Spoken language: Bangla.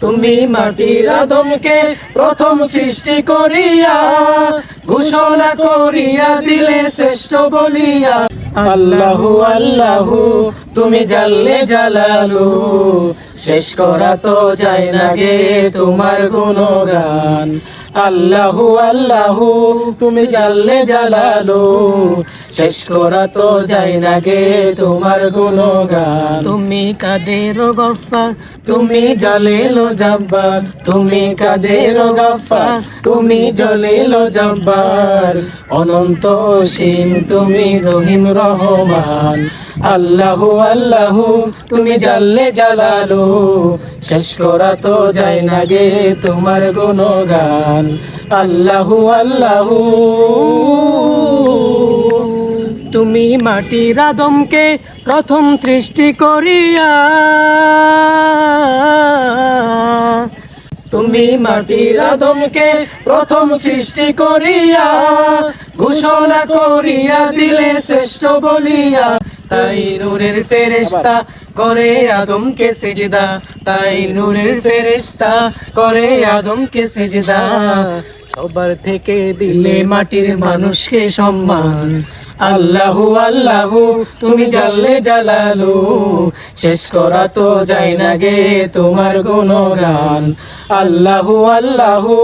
তুমি মাটির আদমকে প্রথম সৃষ্টি করিয়া ঘোষণা করিয়া দিলে শ্রেষ্ঠ বলিয়া আল্লাহু আল্লাহু তুমি জানলে জালালু শেষ করা তো যায় না গে তোমার গুণগান। আল্লাহু আল্লাহু তুমি জানলে জালালু শেষ করা তো যায় না গে তোমার গুণগান। তুমি কাদের গফার? তুমি জলিল জব্বার। তুমি কাদের গফার? তুমি জলিল জব্বার। অনন্ত অসীম তুমি রহিম রহমান। আল্লাহু আল্লাহু, তুমি জানলে জালালু। শেষ করা তো যায় না গে তোমার গুণগান। আল্লাহু আল্লাহু। তুমি মাটির আদমকে প্রথম সৃষ্টি করিয়া। তুমি মাটির আদমকে প্রথম সৃষ্টি করিয়া। ঘোষণা করিয়া দিলে শ্রেষ্ঠ বলিয়া তাই নূরের ফেরেশতা করে আদমকে সিজদা। তাই নূরের ফেরেশতা করে আদমকে সিজদা। সবার থেকে দিলে মাটির মানুষকে সম্মান। আল্লাহু আল্লাহু, তুমি জানলে জালালু। শেষ করা তো যায় না গে তোমার গুণগান। আল্লাহু আল্লাহু।